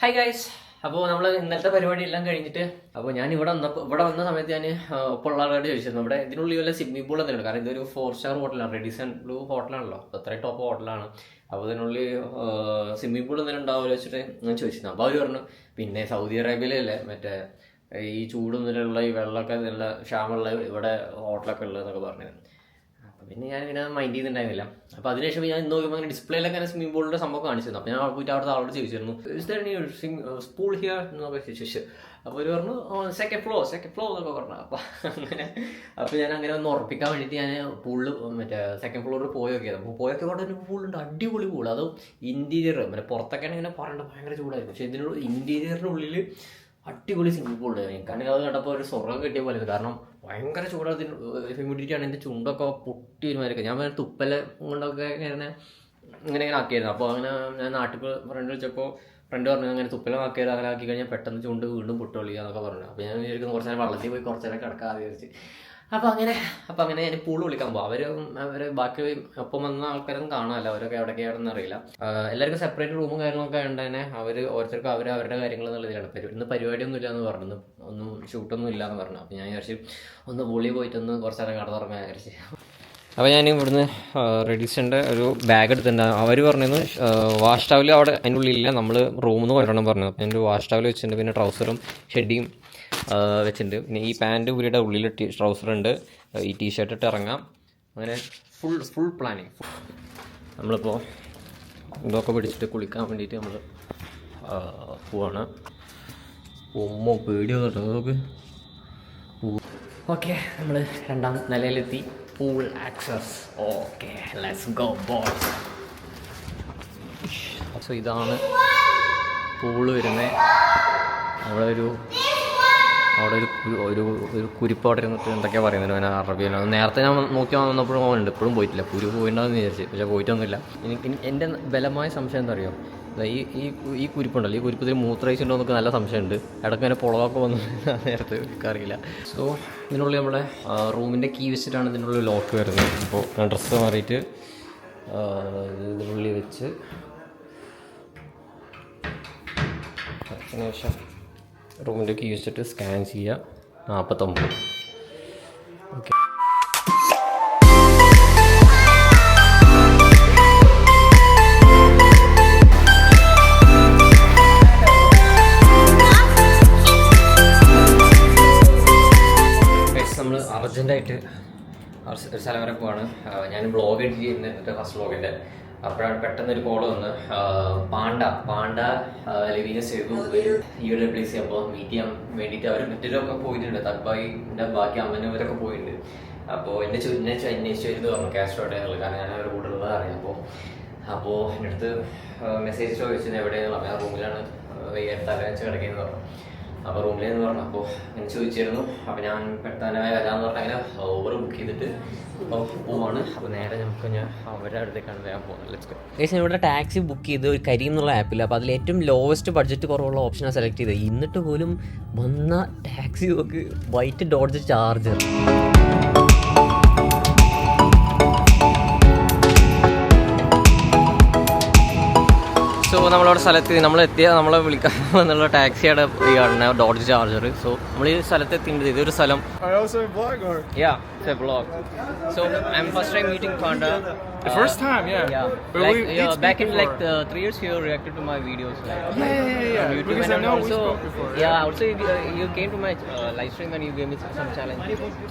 Hi guys അപ്പോൾ നമ്മൾ ഇന്നലത്തെ പരിപാടി എല്ലാം കഴിഞ്ഞിട്ട് അപ്പോൾ ഞാൻ ഇവിടെ വന്നപ്പോൾ ഇവിടെ വന്ന സമയത്ത് ഞാൻ ഉള്ള ആളോട് ചോദിച്ചിരുന്നു. ഇവിടെ ഇതിനുള്ളിൽ വല്ല സ്വിമ്മിംഗ് പൂൾ എന്തെങ്കിലും കാരണം ഇതൊരു ഫോർ സ്റ്റാർ ഹോട്ടലാണ് റെഡിസൺ ബ്ലൂ ഹോട്ടലാണല്ലോ അത്രയും ടോപ്പ് ഹോട്ടലാണ് അപ്പോൾ ഇതിനുള്ളിൽ സ്വിമ്മിംഗ് പൂൾ എന്തെങ്കിലും ഉണ്ടാവുമല്ലോ വെച്ചിട്ട് ഞാൻ ചോദിച്ചിരുന്നു. അപ്പോൾ അവർ പറഞ്ഞു പിന്നെ സൗദി അറേബ്യയിലല്ലേ? മറ്റേ ഈ ചൂടൊന്നിലുള്ള ഈ വെള്ളമൊക്കെ നല്ല ക്ഷാമമുള്ള ഇവിടെ ഹോട്ടലൊക്കെ ഉള്ളതെന്നൊക്കെ പറഞ്ഞിരുന്നു. പിന്നെ ഞാൻ ഇങ്ങനെ മൈൻഡ് ചെയ്തിട്ടുണ്ടായിരുന്നില്ല. അപ്പൊ അതിനുശേഷം ഞാൻ ഇന്ന് നോക്കുമ്പോൾ അങ്ങനെ ഡിസ്പ്ലേയിലൊക്കെ അങ്ങനെ സ്വിമ്മിംഗ് പൂളിന്റെ സംഭവം കാണിച്ചിരുന്നു. അപ്പൊ ഞാൻ അവിടെ പോയിട്ട് അവിടുത്തെ ആളോട് ചോദിച്ചിരുന്നു സ്പൂൾ ഹിയർ എന്നൊക്കെ ചോദിച്ചു അപ്പോൾ ഒരു പറഞ്ഞു സെക്കൻഡ് ഫ്ലോ സെക്കൻഡ് ഫ്ലോ എന്നൊക്കെ പറഞ്ഞു. അപ്പൊ അങ്ങനെ അപ്പൊ ഞാൻ അങ്ങനെ ഒന്ന് ഉറപ്പിക്കാൻ വേണ്ടിയിട്ട് ഞാൻ പൂളിൽ മറ്റേ സെക്കൻഡ് ഫ്ലോറിൽ പോയി നോക്കിയത്. അപ്പോൾ പോയൊക്കെ അവിടെ ഒരു പൂളുണ്ട് അടിപൊളി പൂൾ അതും ഇന്റീരിയർ മറ്റേ പുറത്തൊക്കെ ഇങ്ങനെ പറയേണ്ട ഭയങ്കര ചൂടായിരുന്നു പക്ഷെ ഇതിനുള്ള ഇന്റീരിയറിനുള്ളിൽ അടിപൊളി സ്വിമ്മിംഗ് പൂൾ കാരണം അത് കണ്ടപ്പോൾ ഒരു സ്വർഗം കിട്ടിയ പോലെ. കാരണം ഭയങ്കര ചൂടാണ് ഹ്യൂമിഡിറ്റിയാണ് എന്റെ ചുണ്ടൊക്കെ പൊട്ടി വരുമായിരിക്കും ഞാൻ വേറെ തുപ്പല കൊണ്ടൊക്കെ ഇങ്ങനെ ഇങ്ങനെ ഇങ്ങനെ ആക്കിയായിരുന്നു. അപ്പോൾ അങ്ങനെ ഞാൻ നാട്ടിൽ ഫ്രണ്ട് വിളിച്ചപ്പോൾ ഫ്രണ്ട് പറഞ്ഞു അങ്ങനെ തുപ്പലം ആക്കിയത് അങ്ങനെ ആക്കി കഴിഞ്ഞാൽ പെട്ടെന്ന് ചുണ്ട് വീണ്ടും പൊട്ടി എന്നൊക്കെ പറഞ്ഞു. അപ്പോൾ ഞാൻ വിചാരിക്കുന്നു കുറച്ച് നേരം വള്ളത്തിൽ പോയി കുറച്ച് നേരം കിടക്കാതെ വിചാരിച്ച്. അപ്പോൾ അങ്ങനെ അപ്പോൾ അങ്ങനെ ഞാൻ പൂൾ വിളിക്കാൻ പോകും അവർ അവർ ബാക്കി ഒപ്പം വന്ന ആൾക്കാരും കാണാമല്ലോ അവരൊക്കെ എവിടെയൊക്കെയാണെന്ന് അറിയില്ല. എല്ലാവർക്കും സെപ്പറേറ്റ് റൂമും കാര്യങ്ങളൊക്കെ ഉണ്ട് തന്നെ അവർ ഓരോരുത്തർക്കും അവർ അവരുടെ കാര്യങ്ങൾ എന്നുള്ളതിലാണ് പരി ഇന്ന് പരിപാടിയൊന്നും ഇല്ല എന്ന് പറഞ്ഞു ഒന്നും ഷൂട്ടൊന്നും ഇല്ല എന്ന് പറഞ്ഞു. അപ്പോൾ ഞാൻ വിചാരിച്ചു ഒന്ന് പുള്ളി പോയിട്ടൊന്ന് കുറച്ച് നേരം കടന്നുറങ്ങാൻ വിചാരിച്ചു. അപ്പോൾ ഞാൻ ഇവിടുന്ന് റെഡീസിന്റെ ഒരു ബാഗ് എടുത്തിട്ടുണ്ട്. അവർ പറഞ്ഞിരുന്നു വാഷ് ടവൽ അവിടെ അതിന്റെ ഉള്ളിലില്ല നമ്മൾ റൂമിൽ നിന്ന് കൊണ്ടുവരണം പറഞ്ഞു. അപ്പോൾ എന്റെ വാഷ് ടവൽ വെച്ചിട്ടുണ്ട് പിന്നെ ട്രൗസറും ഷെഡിയും വെച്ചിട്ടുണ്ട്. പിന്നെ ഈ പാന്റ് ഉരിയുടെ ഉള്ളിൽ ട്രൗസറുണ്ട് ഈ ടീ ഷർട്ട് ഇട്ട് ഇറങ്ങാം. അങ്ങനെ ഫുൾ ഫുൾ പ്ലാനിങ് നമ്മളിപ്പോൾ ഇതൊക്കെ പിടിച്ചിട്ട് കുളിക്കാൻ വേണ്ടിയിട്ട് നമ്മൾ പോവാണ്. ഉമ്മ പേടിയോ കേട്ടോ ഓക്കെ നമ്മൾ രണ്ടാം നിലയിലെത്തി. Pool access. Okay, let's go boys. So ഇതാണ് പൂൾ വരുന്നത് അവിടെ ഒരു അവിടെ ഒരു ഒരു ഒരു കുരിപ്പ് അവിടെ ഇരുന്നിട്ട് എന്തൊക്കെയാണ് പറയുന്നത് ഞാൻ അറബിയിലാണ് നേരത്തെ ഞാൻ നോക്കി വന്നപ്പോഴും ഉണ്ട്. ഇപ്പോഴും പോയിട്ടില്ല. കുരു പോയിട്ടുണ്ടാന്ന് വിചാരിച്ചു. പക്ഷേ പോയിട്ടൊന്നുമില്ല. എനിക്ക് എന്റെ ബലമായ സംശയം എന്താ അറിയോ? ഈ ഈ ഈ കുരിപ്പുണ്ടല്ലോ ഈ കുരിപ്പത്തിൽ മൂത്രയിച്ചുണ്ടോ എന്നൊക്കെ നല്ല സംശയമുണ്ട്. ഇടയ്ക്ക് അങ്ങനെ പുളകൊക്കെ വന്നു നേരത്തെ അറിയില്ല സോ ഇതിനുള്ളിൽ നമ്മുടെ റൂമിന്റെ കീ വെച്ചിട്ടാണ് ഇതിനുള്ളിൽ ലോക്ക് വരുന്നത്. അപ്പോൾ ഞാൻ ഡ്രസ്സ് മാറിയിട്ട് ഇതിനുള്ളിൽ വെച്ച് ശേഷം റൂമിന്റെ കീ വെച്ചിട്ട് സ്കാൻ ചെയ്യുക നാൽപ്പത്തൊമ്പത് ഓക്കെ അർജന്റായിട്ട് ഒരു സ്ഥലം വരെ പോവാണ്. ഞാൻ ബ്ലോഗ് എഡിറ്റ് ചെയ്യുന്ന എന്റെ ഫസ്റ്റ് ബ്ലോഗിന്റെ അപ്പോഴാണ് പെട്ടെന്ന് ഒരു കോൾ വന്ന് പാണ്ട പാണ്ട ലവീന സേതു ഈ ഒരു പ്ലേസ് അപ്പോൾ മീറ്റ് ചെയ്യാൻ വേണ്ടിയിട്ട് അവർ മറ്റൊരൊക്കെ പോയിട്ടുണ്ട്. തക്ബായിന്റെ ബാക്കി അമ്മനവരൊക്കെ പോയിട്ടുണ്ട്. അപ്പോൾ എന്നെ എന്നെ ചോ- അന്വേഷിച്ചു വരുന്നത് പറഞ്ഞു. എവിടെ എന്നുള്ളത് കാരണം ഞാൻ അവരുടെ കൂടെ ഉള്ളത് അറിയാം. അപ്പോൾ അപ്പോൾ എന്റെ അടുത്ത് മെസ്സേജ് ചോദിച്ചത് എവിടെയാണ് റൂമിലാണ് വൈകിട്ട് തലവെച്ച് കിടക്കുന്നത് പറഞ്ഞു. അപ്പോൾ റൂമിലേന്ന് പറഞ്ഞു അപ്പോൾ ഞാൻ ചോദിച്ചിരുന്നു. അപ്പോൾ ഞാൻ പെട്ടെന്ന് വരാമെന്ന് പറഞ്ഞാൽ അങ്ങനെ ഓവർ ബുക്ക് ചെയ്തിട്ട് അപ്പോൾ പോവാണ്. അപ്പോൾ നേരെ നമുക്ക് ഞാൻ അവരുടെ അടുത്തേക്കാണ് വേഗം പോകുന്നത് ലെറ്റ്സ് ഗോ ഞാൻ ഇവിടെ ടാക്സി ബുക്ക് ചെയ്ത് ഒരു കരി എന്നുള്ള ആപ്പിൽ അപ്പോൾ അതിൽ ഏറ്റവും ലോവസ്റ്റ് ബഡ്ജറ്റ് കുറവുള്ള ഓപ്ഷനാണ് സെലക്ട് ചെയ്തത്. എന്നിട്ട് പോലും വന്ന ടാക്സി നോക്ക് വൈറ്റ് ഡോഡ്ജ് ചാർജർ സോ നമ്മളവിടെ സ്ഥലത്ത് നമ്മൾ എത്തിയ നമ്മളെ വിളിക്കാൻ എന്നുള്ള ടാക്സിയുടെ ഈ ആണ് ഡോഡ്ജ് ചാർജർ സോ നമ്മൾ ഈ സ്ഥലത്ത് എത്തിയിട്ടുണ്ട്. ഇതൊരു സ്ഥലം. I also am first Yeah, meeting. So I'm first time the first time, yeah. Yeah, But like we yeah, back in like the three years you reacted to my videos like Yeah, yeah, yeah, yeah. on YouTube Because and I know we also spoke before. yeah, also you, uh, you came to my uh, live stream and you gave me some challenge.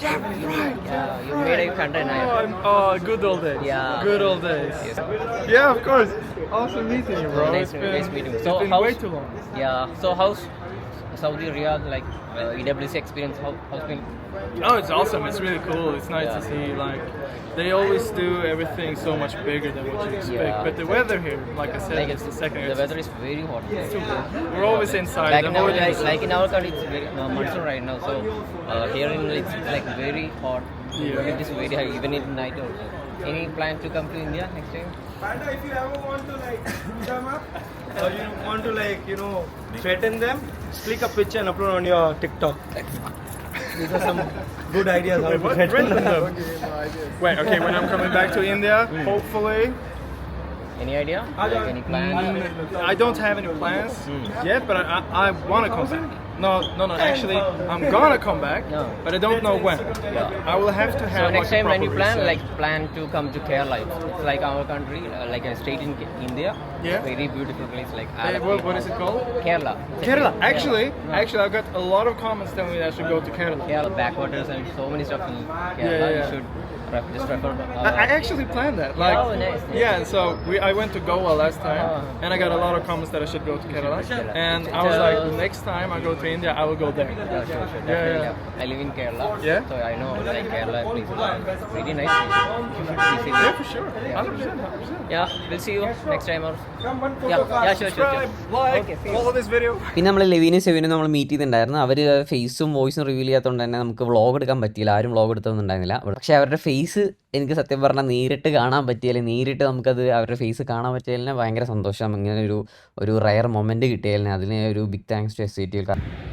Yeah, right. Yeah, you made a content. Oh, I I'm- oh, good old days. Yeah. Good old days. Yes. Yeah, of course. Awesome meeting you, bro. Nice- it's been, nice meeting you. It's So been how's- way too long. yeah. So how's Saudi Riyadh like uh, EWC experience? How how's been? Oh, it's awesome. It's really cool. It's nice to see, like, they always do everything so much bigger than what you expect. Yeah. But the weather here, like I said, Like it's the second. the it's- weather is very hot. it's too cold. We're always inside. Like in, our, like, like in our country, it's very uh, monsoon right now. So uh, here in it's like very hot. Yeah. It is very high, even in night also. Any plan to come to India next time? Panda, if you ever want to like them up, or you want to like you know threaten them, click a picture and upload on your TikTok. These are some good ideas how Wait, to what? threaten Threaten them. them? Wait, okay, when I'm coming back to India, hopefully, Any idea? I Like any plan? I don't have any plans hmm. yet, but I, I, I want to come back. No, no, no. Actually, I'm gonna come back, No. but I don't know when. I will have to have. So next like, a time when you proper plan, research. like plan to come to Kerala. It's like our country, uh, like a state in India. Yeah. Very beautiful place, like Hey, what, what is it called? Kerala. Kerala. Actually, actually, I got a lot of comments telling me that I should go to Kerala. Kerala backwaters and so many stuff in Kerala. yeah, yeah. You should just refer. Uh, I, actually planned that. Like, Oh, nice, nice. yeah. So we, I went to Goa last time, Oh. and I got a lot of comments that I should go to Kerala. And I was like, next time I go to India, I will go there. Yeah, sure, sure, Yeah, yeah. I live in Kerala. Yeah? So I know like Kerala places are pretty nice. Yeah, for sure. 100%. 100%. Yeah, we'll see you next time or yeah, yeah, sure, sure, sure. Like, Okay, see follow this video. പിന്നെ നമ്മൾ ലെവിനും സെവിനും നമ്മൾ meet ചെയ്തിട്ടുണ്ടായിരുന്നു അവർ ഫേസും വോയിസും reveal ചെയ്യാത്തതുകൊണ്ട് തന്നെ നമുക്ക് vlog എടുക്കാൻ പറ്റിയില്ല ആരും വ്ളോഗ് എടുത്തൊന്നും ഉണ്ടായിരുന്നില്ല പക്ഷേ അവരുടെ ഫേസ് എനിക്ക് സത്യം പറഞ്ഞാൽ നേരിട്ട് കാണാൻ പറ്റിയാലും നേരിട്ട് നമുക്കത് അവരുടെ ഫേസ് കാണാൻ പറ്റിയതിനെ ഭയങ്കര സന്തോഷം ഇങ്ങനെ ഒരു ഒരു റയർ മൊമെന്റ് കിട്ടിയതിനെ അതിന് ഒരു big thanks to S C T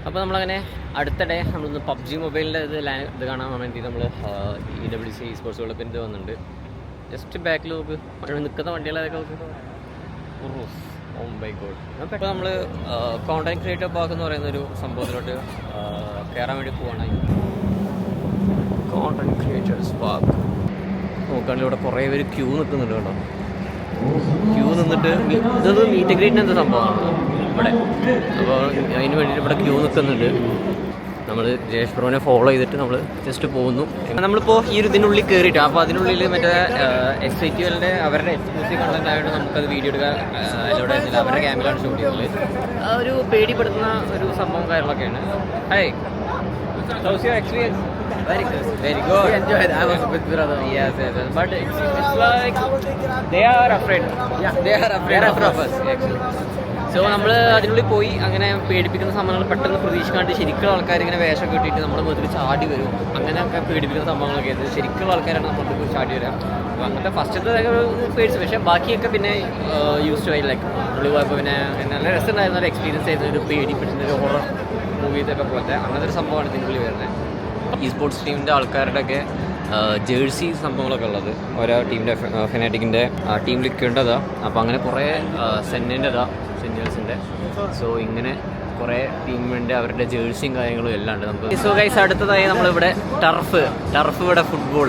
അപ്പോൾ നമ്മളങ്ങനെ അടുത്തിടെ നമ്മളൊന്ന് പബ്ജി മൊബൈലിന്റെ ഇത് ഇത് കാണാൻ വേണ്ടി നമ്മൾ E W C sports development വന്നിട്ടുണ്ട് ജസ്റ്റ് ബാക്കിൽ നോക്ക് നിൽക്കുന്ന വണ്ടികളൊക്കെ നോക്ക് ഓ ബൈ ഗോഡ് അപ്പോൾ നമ്മൾ കോണ്ടന്റ് ക്രിയേറ്റർ പാർക്ക് എന്ന് പറയുന്ന ഒരു സംഭവത്തിലോട്ട് കയറാൻ വേണ്ടി പോവാണ്. കോണ്ടന്റ് ക്രിയേറ്റേഴ്സ് പാർക്ക് നോക്കുകയാണെങ്കിൽ ഇവിടെ കുറേ പേര് ക്യൂ നിൽക്കുന്നുണ്ട് കേട്ടോ. ക്യൂ നിന്നിട്ട് ഇതൊന്നും ഇതൊന്ന് മീറ്റ് ഗ്രേറ്റിന് എന്ത് സംഭവമാണ്? ഇവിടെ. അപ്പോൾ അതിന് വേണ്ടിയിട്ട് ഇവിടെ ക്യൂ നിൽക്കുന്നുണ്ട് നമ്മൾ ജയേഷ് ബ്രോനെ ഫോളോ ചെയ്തിട്ട് നമ്മൾ ജസ്റ്റ് പോകുന്നു നമ്മളിപ്പോൾ ഈ ഒരു ഇതിനുള്ളിൽ കയറിയിട്ട് അപ്പോൾ അതിനുള്ളിൽ മറ്റേ എസ് ഐ ടി എല്ലിന്റെ അവരുടെ എക്സ്ക്ലൂസീവ് കണ്ടന്റ് ആയതുകൊണ്ട് നമുക്കത് വീഡിയോ എടുക്കാൻ അലോഡ് ആയിരുന്നില്ല അവരുടെ ക്യാമറയാണ് ഷൂട്ട് ചെയ്യുന്നത് ഒരു പേടിപ്പെടുത്തുന്ന ഒരു സംഭവം കാര്യങ്ങളൊക്കെയാണ് high house your very Very good. Very good. We enjoyed. I was with brother. Yes, yes, yes. But it's, it's like they are afraid. Yeah, they are afraid, they are afraid of us actually. So നമ്മൾ അതിനുള്ളിൽ പോയി അങ്ങനെ പേടിപ്പിക്കുന്ന സംഭവങ്ങൾ പെട്ടെന്ന് പ്രതീക്ഷിക്കാണ്ട് ശരിക്കുള്ള ആൾക്കാർ ഇങ്ങനെ വേഷം കെട്ടിയിട്ട് നമ്മുടെ മുഖത്തിൽ ചാടി വരും. അങ്ങനെയൊക്കെ പേടിപ്പിക്കുന്ന സംഭവങ്ങളൊക്കെ ആയിരുന്നു. ശരിക്കുള്ള ആൾക്കാരാണ് മുഖത്തിൽ ചാടി വരിക. അപ്പോൾ അങ്ങനത്തെ ഫസ്റ്റത്തെ പേടിച്ചു. പക്ഷേ ബാക്കിയൊക്കെ പിന്നെ യൂസ് ടു ആയി ലൈക്ക് ഉള്ളിൽ പോയപ്പോൾ പിന്നെ നല്ല രസമുണ്ടായിരുന്ന. ഒരു എക്സ്പീരിയൻസ് ആയിരുന്നു. ഒരു പേടിപ്പിക്കുന്ന ഒരു ഹൊറർ മൂവീസൊക്കെ പോലത്തെ. അങ്ങനത്തെ ഒരു സംഭവമാണ് ഇതിനുള്ളിൽ വരുന്നത്. ഈ സ്പോർട്സ് ടീമിന്റെ ആൾക്കാരുടെയൊക്കെ ജേഴ്സി സംഭവങ്ങളൊക്കെ ഉള്ളത്. ഓരോ ടീമിന്റെ ഫെനാറ്റിക്കിന്റെ ടീം ലിക്കേണ്ടതാ അപ്പോൾ അങ്ങനെ കുറേ സെന്നിന്റെതാ സെന്റേഴ്സിന്റെ സോ ഇങ്ങനെ കുറേ ടീമിന്റെ അവരുടെ ജേഴ്സിയും കാര്യങ്ങളും എല്ലാം ഉണ്ട് നമുക്ക്. സോ ഗൈസ് അടുത്തതായി നമ്മളിവിടെ ടർഫ് ടർഫ് ഇവിടെ ഫുട്ബോൾ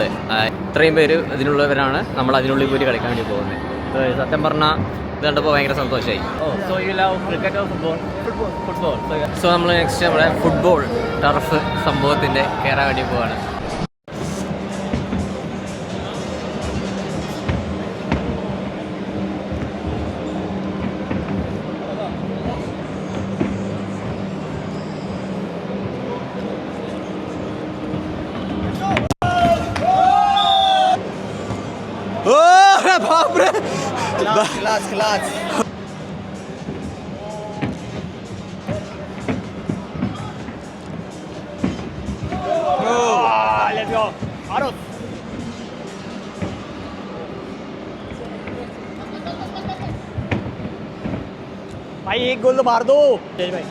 ഇത്രയും പേര് ഇതിനുള്ളവരാണ് നമ്മൾ അതിനുള്ളിൽ പോയി കളിക്കാൻ വേണ്ടി പോകുന്നത്. സത്യം പറഞ്ഞാൽ ഇത് കണ്ടപ്പോൾ ഭയങ്കര സന്തോഷമായി so you love cricket or football football football so നമ്മൾ നെക്സ്റ്റ് നമ്മുടെ ഫുട്ബോൾ ടർഫ് സംഭവത്തിന്റെ കയറാൻ വേണ്ടി പോവാണ്. भाई एक गोल तो मार दो। भाई।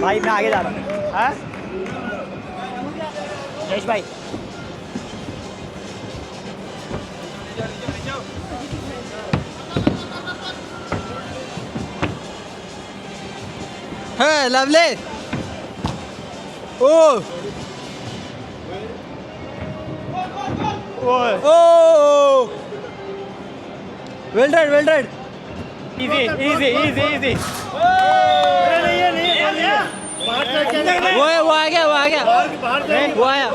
भाई मैं आगे जा रहा हूँ? Yes, bhai. Hey, lovely. Oh. Oh. Well done, well done. Easy, easy, easy, easy. वो है, वो आ गया, वो आ गया. वो आया.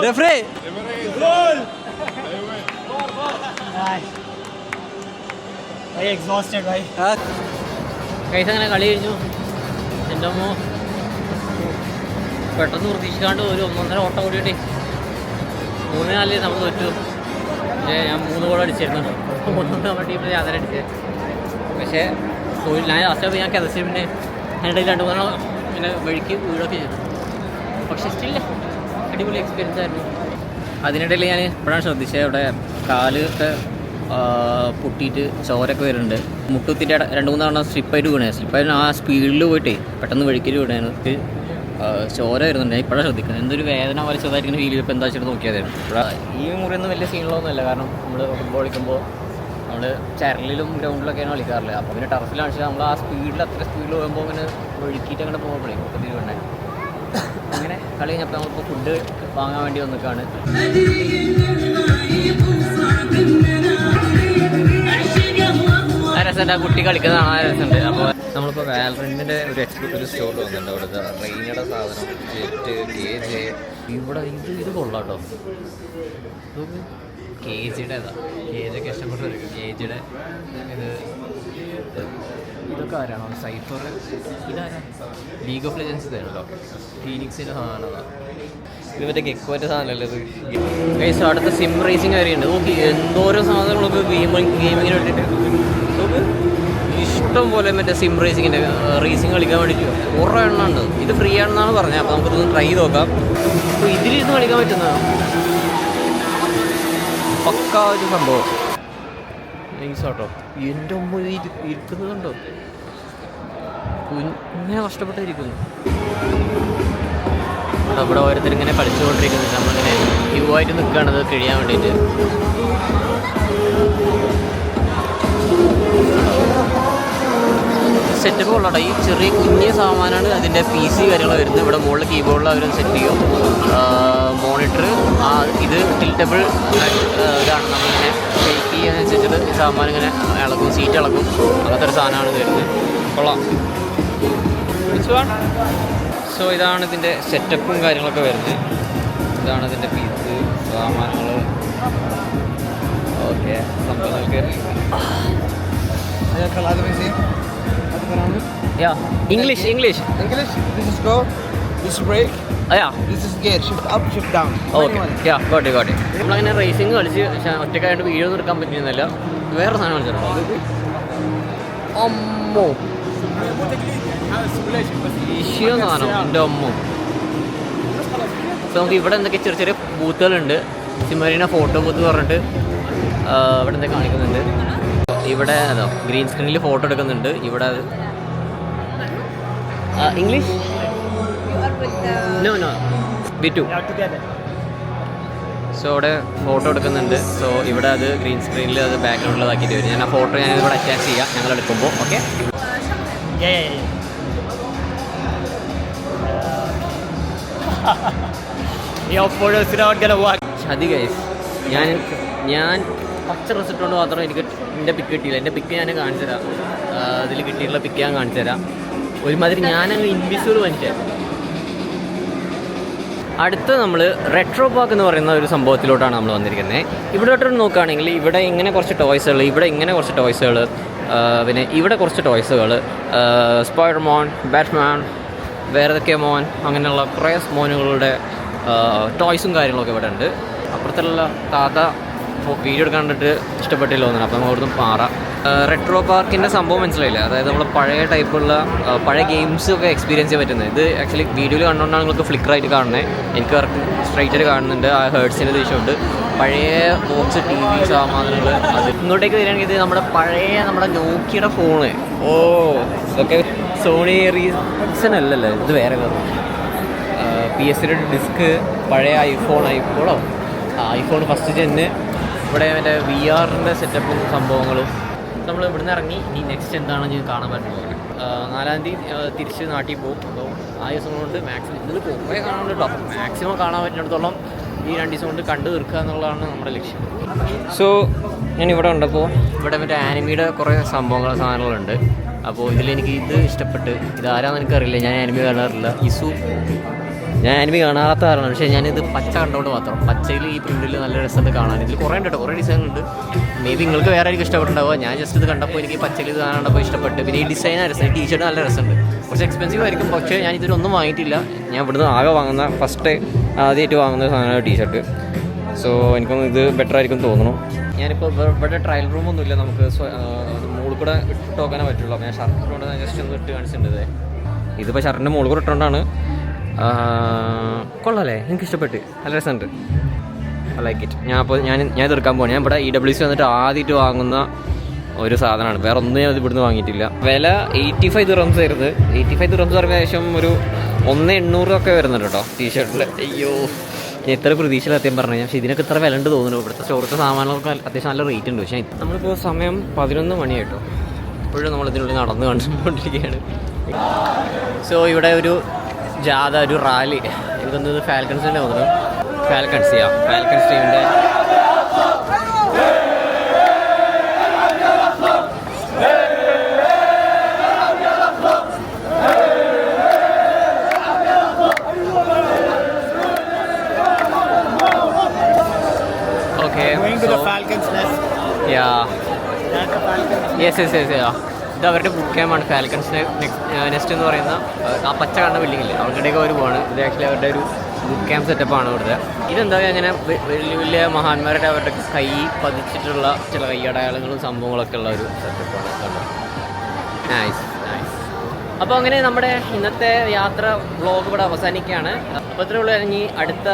Referee. भाई एग्जॉस्टेड भाई हाँ. കൈസ് അങ്ങനെ കളി കഴിഞ്ഞു എൻ്റെ അമ്മ പെട്ടെന്ന് പ്രതീക്ഷിക്കാണ്ട് ഒരു ഒന്നൊന്നര ഓട്ടം ഓടിയിട്ടേ മൂന്ന് നാല് നമ്മൾ തോറ്റു പക്ഷേ ഞാൻ മൂന്ന് ഗോൾ അടിച്ചിരുന്നു ഒന്നൊന്നും നമ്മുടെ ടീമിൽ ഞാൻ തന്നെ അടിച്ചത് പക്ഷേ തോൽ- ഞാൻ ലാസ്റ്റ് ഞാൻ കിതച്ച് പിന്നെ അതിന്റെ രണ്ട് മൂന്നെണ്ണം പിന്നെ വഴിക്ക് വീടൊക്കെ ചെയ്തു. പക്ഷേ സ്റ്റില്ല അടിപൊളി എക്സ്പീരിയൻസ് ആയിരുന്നു. അതിനിടയിൽ ഞാൻ ഇപ്പോഴാണ് ശ്രദ്ധിച്ചത്. ഇവിടെ കാൽ ഒക്കെ ആ, പൊട്ടിയിട്ട് ചോരൊക്കെ വരുന്നുണ്ട്. മുട്ടുത്തിന്റെ രണ്ട് മൂന്ന് തവണ സ്ലിപ്പായിട്ട് വീണേ സ്ലിപ്പായിട്ട് ആ സ്പീഡിൽ പോയിട്ടേ പെട്ടെന്ന് വഴിക്കൽ വീണേന്ന് ചോര വരുന്നുണ്ട്. ഇപ്പോഴാണ് ശ്രദ്ധിക്കുന്നത്. എന്തൊരു വേദന ഇങ്ങനെ ഫീൽ ചെയ്തപ്പോൾ എന്താ വെച്ചിട്ട് നോക്കിയത് ഈ മുറിയൊന്നും വലിയ സീനുകളൊന്നുമില്ല കാരണം നമ്മൾ ഫുട്ബോൾ കളിക്കുമ്പോൾ നമ്മൾ ചരലിലും ഗ്രൗണ്ടിലൊക്കെയാണ് കളിക്കാറുള്ളത്. അപ്പോൾ പിന്നെ ടർഫിലാണ് പക്ഷേ നമ്മൾ ആ സ്പീഡിൽ അത്ര സ്പീഡിൽ പോകുമ്പോൾ അങ്ങനെ ഒഴുക്കിയിട്ട് അങ്ങനെ പോകുമ്പോഴേ ഒക്കെ തിരുവണ്ണേ അങ്ങനെ കളി കഴിഞ്ഞപ്പോൾ നമ്മളിപ്പോൾ ഫുഡ് വാങ്ങാൻ വേണ്ടി വന്നിക്കാണ്. ആ രസമുണ്ട് ആ കുട്ടി കളിക്കുന്നതാണ് ആ രസമുണ്ട് അപ്പോൾ നമ്മളിപ്പോൾ വാലറിന്റെ ഒരു എക്സ്പെക്ട് ഒരു സ്റ്റോർ വന്നിട്ടുണ്ട്. അവിടെ റെയിനയുടെ സാധനം ജെറ്റ് കെ ജെ ഇവിടെ ഇത് ഇത് കൊള്ളാം കേട്ടോ കെ ജിയുടെ ഇതാ. കെ ജിയൊക്കെ ഇഷ്ടപ്പെട്ടു കെ ജിയുടെ ഇത് ഇതൊക്കെ ആരാണോ? സൈഫർ. ഇതാരാ? ലീഗ് ഓഫ് ലെജൻസ് ഇതാണല്ലോ ഫീനിക്സിന്റെ സാധനമാണോ ഇത് മറ്റേ ഗെക്കോന്റെ സാധനമല്ലേ ഇത്? ഗൈസ് അടുത്ത സിം റേസിംഗ് കാര്യമുണ്ട് നോക്കി എന്തോരോ സാധനങ്ങളൊക്കെ ഗെയിമിങ് ഗെയിമിങ്ങിന് വേണ്ടിയിട്ട് നോക്ക് ഇഷ്ടം പോലെ മറ്റേ സിം റേസിങ്ങിന്റെ റേസിംഗ് കളിക്കാൻ വേണ്ടിയിട്ട് കുറേ എണ്ണം ഉണ്ട്. ഇത് ഫ്രീ ആണെന്നാണ് പറഞ്ഞത്. അപ്പോൾ നമുക്കിതൊന്ന് ട്രൈ ചെയ്ത് നോക്കാം. അപ്പോൾ ഇതിലിരുന്ന് കളിക്കാൻ പറ്റുന്ന പക്കാ ഒരു സംഭവം. നൈസാട്ടോ എന്റെ ഒമ്പ ഇരിക്കുന്നതുണ്ടോ? കുഞ്ഞെ കഷ്ടപ്പെട്ടിരിക്കുന്നു. അവിടെ ഓരോരുത്തർ ഇങ്ങനെ കളിച്ചുകൊണ്ടിരിക്കുന്നുണ്ട്. നമ്മളിങ്ങനെ ക്യൂ ആയിട്ട് നിൽക്കുകയാണ് ഇത് കഴിയാൻ വേണ്ടിയിട്ട്. സെറ്റപ്പ് ഉള്ളടാ. ഈ ചെറിയ കുഞ്ഞിയ സാമാനാണ് അതിന്റെ പി സി കാര്യങ്ങൾ വരുന്നത്. ഇവിടെ മുകളിൽ കീബോർഡിൽ അവർ സെറ്റ് ചെയ്യും. മോണിറ്റർ ആ ഇത് ടിൽറ്റബിൾ ഇതാണ് നമ്മളിങ്ങനെ ഷെയ്ക്ക് ചെയ്യാനനുസരിച്ചിട്ട് ഈ സാമാനം ഇങ്ങനെ ഇളക്കും സീറ്റ് ഇളക്കും. അങ്ങനത്തെ ഒരു സാധനമാണ് വരുന്നത്. കൊള്ളാം. സോ ഇതാണ് ഇതിന്റെ സെറ്റപ്പും കാര്യങ്ങളൊക്കെ വരുന്നത്. ഇതാണ് ഇതിന്റെ പീസ് സാമാനങ്ങൾ ഓക്കെ സംഭവങ്ങൾക്ക് yeah English English English, this is go, this is break. Ah, yeah. this is gear, shift up, shift down. Okay. Yeah, got yeah got it. നമ്മളങ്ങനെ റേസിംഗ് കളിച്ച് ഒറ്റക്കായിട്ട് വീഡിയോ എടുക്കാൻ പറ്റുന്നില്ല വേറെ സാധനം കളിച്ചിട്ടുണ്ടോ? അമ്മോ. ഈശോ സാധനം എന്റെ അമ്മോ. സോ നമുക്ക് ഇവിടെ എന്തൊക്കെ ചെറിയ ചെറിയ ബൂത്തുകളുണ്ട്. സിമരീന ഫോട്ടോ ബൂത്ത് പറഞ്ഞിട്ട് ഇവിടെ എന്തൊക്കെ കാണിക്കുന്നുണ്ട്. ഇവിടെ അതോ ഗ്രീൻ സ്ക്രീനിൽ ഫോട്ടോ എടുക്കുന്നുണ്ട്. ഇവിടെ English no no bit. So അവിടെ ഫോട്ടോ എടുക്കുന്നുണ്ട്. സോ ഇവിടെ അത് ഗ്രീൻ സ്ക്രീനിൽ അത് ബാക്ക്ഗ്രൗണ്ടിൽ ഇതാക്കിയിട്ട് വരും. ഞാൻ ആ ഫോട്ടോ ഞാൻ ഇവിടെ അറ്റാച്ച് ചെയ്യാം. ഞങ്ങൾ എടുക്കുമ്പോൾ ഓക്കെ. ഗൈസ് ഞാൻ ഞാൻ പച്ച കൊണ്ട് മാത്രം എനിക്ക് എന്റെ പിക്ക് കിട്ടിയില്ല. എന്റെ പിക്ക് ഞാൻ കാണിച്ചു തരാം. അതിൽ കിട്ടിയിട്ടുള്ള പിക്ക് ഞാൻ കാണിച്ചു തരാം. ഒരുമാതിരി ഞാനങ്ങ് ഇൻവിസിബിൾ മനുഷ്യൻ. അടുത്ത നമ്മൾ റെട്രോ പാർക്ക് എന്ന് പറയുന്ന ഒരു സംഭവത്തിലോട്ടാണ് നമ്മൾ വന്നിരിക്കുന്നത് ഇവിടോട്ട് നോക്കുകയാണെങ്കിൽ ഇവിടെ ഇങ്ങനെ കുറച്ച് ടോയ്സുകൾ ഇവിടെ ഇങ്ങനെ കുറച്ച് ടോയ്സുകൾ പിന്നെ ഇവിടെ കുറച്ച് ടോയ്സുകൾ സ്പൈഡർ മോൺ ബാറ്റ്മാൻ വേറെ മോൻ അങ്ങനെയുള്ള കുറേ മോനുകളുടെ ടോയ്സും കാര്യങ്ങളൊക്കെ ഇവിടെ ഉണ്ട് അപ്പുറത്തുള്ള താത്ത വീഡിയോ എടുക്കാൻ കണ്ടിട്ട് ഇഷ്ടപ്പെട്ടില്ല തോന്നുന്നു. അപ്പോൾ നമ്മൾ അവിടുന്ന് മാറാം റെട്രോ പാർക്കിന്റെ സംഭവം മനസ്സിലായില്ല? അതായത് നമ്മൾ പഴയ ടൈപ്പുള്ള പഴയ ഗെയിംസ് ഒക്കെ എക്സ്പീരിയൻസ് ചെയ്യാൻ പറ്റുന്നത്. ഇത് ആക്ച്വലി വീഡിയോയിൽ കണ്ടുകൊണ്ടാണ് നിങ്ങൾക്ക് ഫ്ലിക്കർ ആയിട്ട് കാണുന്നത് എനിക്ക് വർക്ക് സ്ട്രൈറ്റായിട്ട് കാണുന്നുണ്ട്. ആ ഹേർട്സിന്റെ ദേഷ്യമുണ്ട്. പഴയ ബോക്സ് ടി വി സാമാനങ്ങൾ അത്. ഇങ്ങോട്ടേക്ക് വരികയാണെങ്കിൽ ഇത് നമ്മുടെ പഴയ നമ്മുടെ നോക്കിയുടെ ഫോണ് ഓ ഇതൊക്കെ സോണി റീസൺ അല്ലല്ലോ. ഇത് വേറെ പി എസ് സിയുടെ ഡിസ്ക് പഴയ ഐഫോൺ ഐഫോണോ ഐഫോൺ ഫസ്റ്റ് ജെന്ന് ഇവിടെ മറ്റേ വി ആറിന്റെ സെറ്റപ്പും സംഭവങ്ങളും നമ്മൾ ഇവിടുന്ന് ഇറങ്ങി. ഇനി നെക്സ്റ്റ് എന്താണെന്ന് ഞാൻ കാണാൻ പറ്റുന്നത് നാലാം തീയതി തിരിച്ച് നാട്ടിൽ പോകും. അപ്പോൾ ആ ദിവസം കൊണ്ട് മാക്സിമം ഇതിൽ കുറേ കാണാനുണ്ട് കേട്ടോ മാക്സിമം കാണാൻ പറ്റുന്നിടത്തോളം ഈ രണ്ട് ദിവസം കൊണ്ട് കണ്ടു തീർക്കുക എന്നുള്ളതാണ് നമ്മുടെ ലക്ഷ്യം. സോ ഞാൻ ഇവിടെ ഉണ്ടപ്പോൾ ഇവിടെ മറ്റേ ആനിമിയുടെ കുറേ സംഭവങ്ങൾ സാധനങ്ങളുണ്ട്. അപ്പോൾ ഇതിലെനിക്ക് ഇത് ഇഷ്ടപ്പെട്ട് ഇതാരാന്ന് എനിക്കറിയില്ല. ഞാൻ ആനിമി കാണാറില്ല. ഇസു. ഞാൻ എനിമി കാണാത്ത കാരണം പക്ഷേ ഞാനിത് പച്ച കണ്ടുകൊണ്ട് മാത്രം. പച്ചയിൽ ഈ പ്രിന്റിൽ നല്ല രസമുണ്ട് കാണാൻ. ഇതിൽ കുറേ ഉണ്ട് കേട്ടോ കുറേ ഡിസൈൻ ഉണ്ട്. മേ ബി നിങ്ങൾക്ക് വേറെ എനിക്ക് ഇഷ്ടപ്പെട്ടുണ്ടാവുക ഞാൻ ജസ്റ്റ് ഇത് കണ്ടപ്പോൾ എനിക്ക് പച്ചയിൽ ഇത് കാണാണ്ടപ്പോൾ ഇഷ്ടപ്പെട്ട്. പിന്നെ ഈ ഡിസൈൻ രസം ടീ ഷർട്ട് നല്ല രസമുണ്ട്. കുറച്ച് എക്സ്പെൻസീവ് ആയിരിക്കും. പക്ഷേ ഞാൻ ഇതിലൊന്നും വാങ്ങിയിട്ടില്ല. ഞാൻ ഇവിടുന്ന് ആകെ വാങ്ങുന്ന ഫസ്റ്റ് ആദ്യമായിട്ട് വാങ്ങുന്ന സാധനമാണ് ടീ ഷർട്ട് സോ എനിക്കൊന്ന് ഇത് ബെറ്റർ ആയിരിക്കും തോന്നുന്നു. ഞാനിപ്പോൾ ഇവിടെ ട്രയൽ റൂമൊന്നുമില്ല നമുക്ക് മുകളിൽ കൂടെ ഇട്ട് നോക്കാനേ പറ്റുള്ളൂ. ഞാൻ ഷർട്ട് ഇട്ടുകൊണ്ട് ജസ്റ്റ് ഒന്ന് ഇട്ട് കാണിച്ചിട്ടുണ്ട് ഇതിപ്പോൾ ഷർട്ടിന്റെ മുകളിൽ കൂടെ ഇട്ടുകൊണ്ടാണ് കൊള്ളാല്ലേ എനിക്ക് ഇഷ്ടപ്പെട്ട് നല്ല രസമുണ്ട്. ലൈക്ക് ഇറ്റ് ഞാൻ അപ്പോൾ ഞാൻ ഞാൻ തീർക്കാൻ പോകണം ഞാൻ ഇവിടെ ഇ ഡബ്ല്യു സി വന്നിട്ട് ആദ്യമായിട്ട് വാങ്ങുന്ന ഒരു സാധനമാണ്. വേറെ ഒന്നും ഞാൻ ഇവിടുന്ന് വാങ്ങിയിട്ടില്ല. വില എയ്റ്റി ഫൈവ് തുറന്നു ആയിരുന്നു. എയ്റ്റി ഫൈവ് തുറന്നു പറയുമ്പോൾ ഏകദേശം ഒരു ഒന്ന് എണ്ണൂറൊക്കെ വരുന്നുണ്ട് കേട്ടോ ടീഷർട്ടിൽ അയ്യോ. ഞാൻ എത്ര പ്രതീക്ഷയിൽ സത്യം പറഞ്ഞു പക്ഷേ ഇതിനൊക്കെ ഇത്ര വില ഉണ്ട് തോന്നുന്നു. ഇവിടുത്തെ സ്റ്റോറത്തെ സാമാനങ്ങൾക്ക് അത്യാവശ്യം നല്ല റേറ്റ് ഉണ്ട്. പക്ഷേ നമ്മളിപ്പോൾ സമയം പതിനൊന്ന് മണിയായിട്ടോ ഇപ്പോഴും നമ്മളിതിനുള്ളിൽ നടന്ന് കണ്ടുകൊണ്ടിരിക്കുകയാണ് സോ ഇവിടെ ഒരു ജാഥ ഒരു റാലി. എനിക്കൊന്നത് ഫാൽക്കൺസിന്റെ തോന്നുന്നു. ഫാൽക്കൺസ് ചെയ്യാം. ഫാൽക്കൺസ് ടീമിന്റെ okay Going to the Falcon's Nest. Yeah That's the Falcon's yes yes yes yeah ഇത് അവരുടെ ബുക്ക് ക്യാമ്പാണ് ഫാൽക്കൺസ് നെക്സ്റ്റ് എന്ന് പറയുന്ന ആ പച്ച ബിൽഡിംഗ് ഇല്ലേ? ഒരു അവർ പോവാണ്. ഇത് ആക്ച്വലി അവരുടെ ഒരു ബുക്ക് ക്യാമ്പ് സെറ്റപ്പാണ് ഇവിടുത്തെ. ഇതെന്താ അങ്ങനെ വലിയ വലിയ മഹാന്മാരുടെ അവരുടെ കൈ പതിച്ചിട്ടുള്ള ചില കൈയടയാളങ്ങളും സംഭവങ്ങളൊക്കെ ഉള്ള ഒരു സെറ്റപ്പാണ് നൈസ് നൈസ് അപ്പോൾ അങ്ങനെ നമ്മുടെ ഇന്നത്തെ യാത്ര ബ്ലോഗ് ഇവിടെ അവസാനിക്കുകയാണ്. അപ്പോൾ ഇത്രേ ഉള്ളൂ. ഇനി അടുത്ത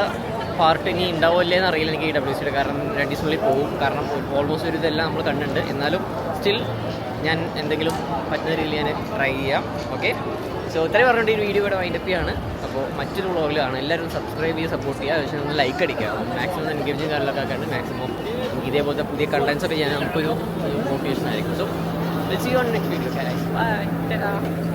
പാർട്ട് ഇനി ഉണ്ടാവോ എന്ന് അറിയില്ല. എനിക്ക് ഡബ്ല്യു സിയുടെ കാരണം രണ്ട് പോകും കാരണം ഓൾമോസ്റ്റ് ഒരു ഇതെല്ലാം നമ്മൾ കണ്ടിട്ടുണ്ട്. എന്നാലും സ്റ്റിൽ ഞാൻ എന്തെങ്കിലും പറ്റുന്ന രീതിയിൽ ഞാൻ ട്രൈ ചെയ്യാം ഓക്കെ സോ ഇത്രയും പറഞ്ഞിട്ട് ഈ വീഡിയോ ഇവിടെ വൈൻഡപ്പ് ചെയ്യാണ്. അപ്പോൾ മറ്റൊരു വ്ളോഗിലാണ് എല്ലാവരും സബ്സ്ക്രൈബ് ചെയ്യുക സപ്പോർട്ട് ചെയ്യുക. പക്ഷേ ഒന്ന് ലൈക്ക് അടിക്കുക. മാക്സിമം എൻഗേജിങ് കാര്യങ്ങളൊക്കെ ആക്കാണ്ട് മാക്സിമം ഇതേപോലത്തെ പുതിയ കണ്ടൻസ് ഒക്കെ ചെയ്യാൻ നമുക്കൊരു മോട്ടിവേഷൻ ആയിരിക്കും. So see on next video bye